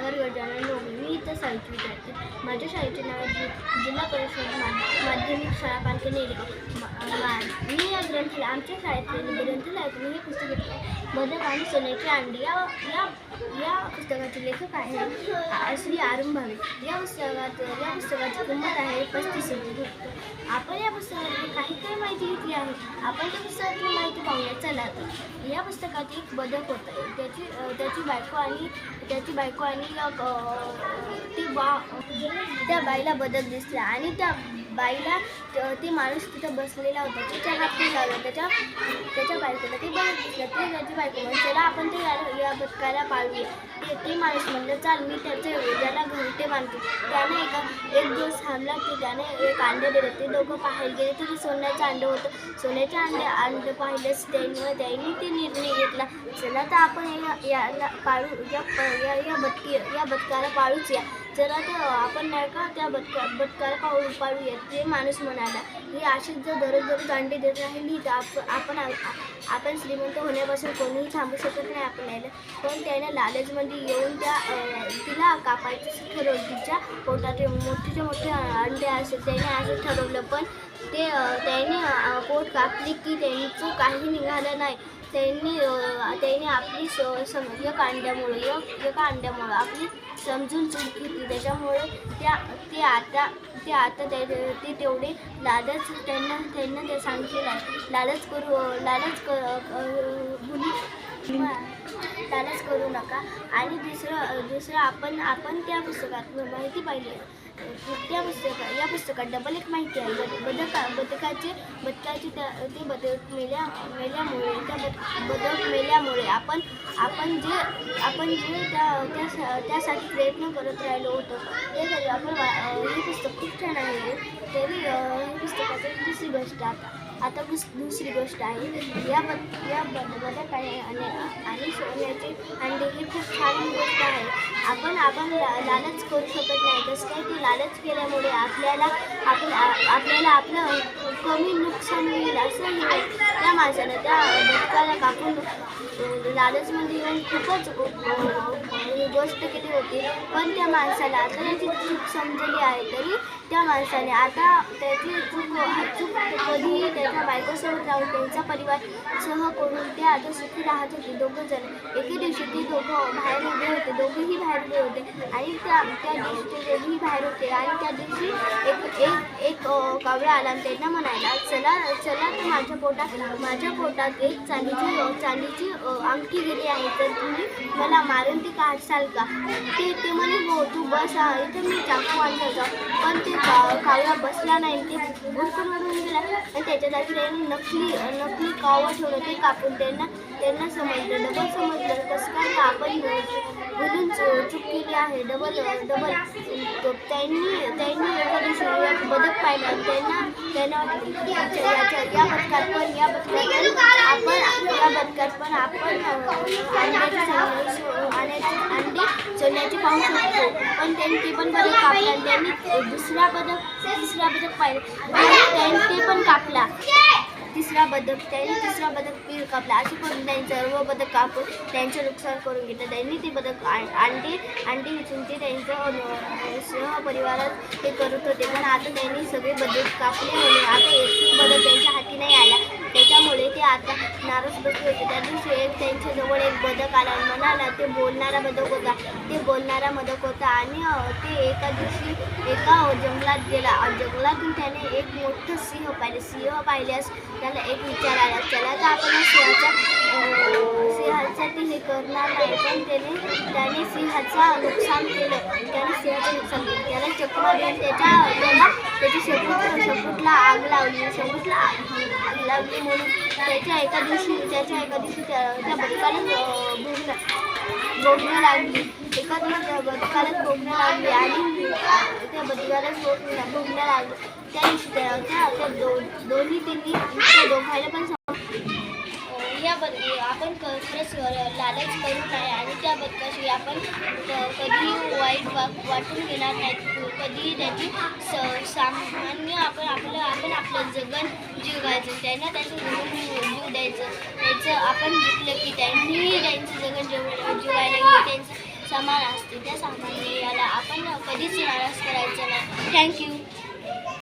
他这个人很有名。लोणी मी विद्यार्थी माझ्या शाळेचे नाव जि जिल्हा परिषद माध्यमिक शाळा पालखी नेली. मी या ग्रंथाला आमच्या शाळेतले ग्रंथालयातून हे पुस्तक घेतले. मदत आणि सोन्याची अंडी या या या पुस्तकाचे लेखक आहेत श्री अरुण भावे. या पुस्तकात या पुस्तकाची किंमत आहे पस्तीस रुपये. आपण या पुस्तकातली काही काही माहिती घेतली आहे. आपण त्या पुस्तकातली माहिती पाहूया. चला या पुस्तकात एक बदक होतं त्याची त्याची बायको आणि त्याची बायको आणि ती बा त्या बाईला बदल दिसला आणि त्या बाईला ती ते माणूस तिथं बसलेला होता. त्याच्या हात लावला त्याच्या त्याच्या बायकोला ते बदक दिसलं. ते त्याची बायको म्हणजे आपण ते या- या पाळूया. ते ते माणूस म्हणलं चाल मी त्याचं त्याला घरटे त्याने एका एक दिवस थांबला की त्याने एक अंडे दिलं. ते दोघं पाहायला गेले. तर सोन्याचं अंडं होतं. सोन्याचे अंडे अंडं पाहिलंच त्यांनी त्यांनी ते निर्णय घेतला. चला तर आपण या- याला पाळू या या या बदकी या बदकाला पाळूच या. जरा तर आपण नाही का त्या बदका बदकाला पाळू पाळूया ते माणूस म्हणाला. ही अशीच जर दररोज दररोज अंडे देत राहिली तर आप आपण आपण श्रीमंत होण्यापासून कोणीही थांबू शकत नाही आपण यायला पण त्याने लालचमध्ये येऊन त्या तिला कापायचं ठरवलं. तिच्या पोटात मोठेच्या मोठे अंडे असे त्याने असं ठरवलं पण ते त्याने पोट कापली की त्यांचं काही निघालं नाही. त्यांनी त्याने आपली स- सम एक अंड्यामुळे एक एका अंड्यामुळं आपली समजून चूक घेतली. त्याच्यामुळे त्या ते आता ते आता ते ते तेवढे लालच त्यांना त्यांना ते सांगितलेलं आहे लालच करू लालच क मुली लालच करू नका. आणि दुसरं दुसरं आपण आपण त्या पुस्तकात माहिती पाहिली. त्या पुस्तका या पुस्तकात डबल एक माहिती आहे. बदका बदकाचे बदकाचे त्या ते बदक मेल्या मेल्यामुळे त्या बद बदक मेल्यामुळे आपण आपण जे आपण जे त्या त्या त्यासाठी प्रयत्न करत राहिलो होतो. ते तरी आपण वा- हे पुस्तक खूप छान आहे. तरी हे पुस्तकाची दुसरी गोष्ट आता आता दुस दुसरी गोष्ट आहे. या बद या बदक आहे आणि आणि सोन्याचे अंडे ही खूप छान गोष्ट आहे. आपण आपण लालच करू शकत नाही. कसं काय की लालच केल्यामुळे आपल्याला आपण आपल्याला आपलं कमी नुकसान होईल असं नाही. माणसानं त्या बदकाला कापून लालचमध्ये येऊन खूपच गोष्ट केली होती. पण त्या माणसाला आता त्याची चूक समजली आहे तरी त्या माणसाने आता त्याची चूक चूक कधीही त्याच्या बायकोसोबत राहून त्यांचा परिवार सह करून ते आता सुखी राहत होते. दोघं जण. एके दिवशी ते दोघं बाहेर उभे होते. दोघेही बाहेर उभे होते. आणि त्या त्या दिवशी ते दोघेही बाहेर होते. आणि त्या दिवशी एक एक एक कावळा आला आणि त्यांना म्हणायला चला चला तर माझ्या पोटात माझ्या पोटात एक चांदीची चांदीची अंगठी गेली आहे. तर तुम्ही मला मारून ती काढसाल का? ते ते म्हणे हो तू बस इथे मी चाकू आणलं होतं पण ते का- कावळा बसला नाही. ते भुरकून गेला. आणि त्याच्या जागी त्यांनी नकली नकली कावळा ठेवलं. ते कापून त्यांना त्यांना समजलं. डबल समजलं. तसं काय कापण बोलून चूक केली आहे. Double double. त्यांनी त्यांनी एका दिवशी पाहिलं आणि त्यांना त्यांना या बदकात पण या बदकात आपण या बदकात पण आपण अं, अंड्याची सोन्याची अंड्याची अंडी सोन्याची पाहू शकतो पण त्यांनी ते पण बदक कापला आणि त्यांनी दुसरा बदक दुसरा बदक पाहिलं त्यांनी ते पण कापला तिसरा बदक त्यांनी तिसरा बदक पीळ कापला. असे करून त्यांनी सर्व बदक कापून त्यांचं नुकसान करून घेतलं. त्यांनी ते बदक आ- अंडी अंडी विचून ते त्यांचं सहपरिवारात ते करत होते. पण आता त्यांनी सगळे बदक कापले म्हणून आता एकही बदक त्यांच्या हाती नाही आला. त्याच्यामुळे ते आता नाराज बसले होते. त्या दिवशी एक त्यांच्याजवळ एक बदक आला आला ते बोलणारा बदक होता. ते बोलणारा मदक होता आणि ते एका दिवशी एका जंगलात गेला. जंगलातून त्याने एक मोठं सिंह पाहिले. सिंह पाहिल्यास त्याला एक विचार आला. त्याला तर आपण सिंहाचा सिंहाच्या सिंहासाठी हे करणार नाही. पण त्याने त्याने सिंहाचं नुकसान केलं. त्याने सिंहाचं नुकसान केलं. त्याला चक्र त्याच्या त्याला त्याची शेपूट शेपूटला आग लावली शेपूटला आग लावली म्हणून त्याच्या एका दिवशी त्याच्या एका दिवशी त्या त्या बदकाला भोगणं भोगणं लागली. एका दिवशी त्या बदकालाच भोगणं लागली आणि त्या बदकालाच भोगणं भोगणं लागली. त्या दिवशी त्या त्या दो दोन्ही तिन्ही त्या दोघायला पण या बद आपण खरंच लालच करू नये आणि त्या बदकाशी आपण कधी वाईट वा वाटून घेणार नाहीत. कधीही त्याची स सामान्य आपण आपलं आपण आपलं जगन जिवायचं त्यांना त्याचं जगन जीव द्यायचं त्याचं आपण जिंकलं की त्यांनीही त्यांचं जगन जीव जिवायला गेले त्यांचं समान असते. त्या सामान्य याला आपण कधीच नाराज करायचं नाही. थँक्यू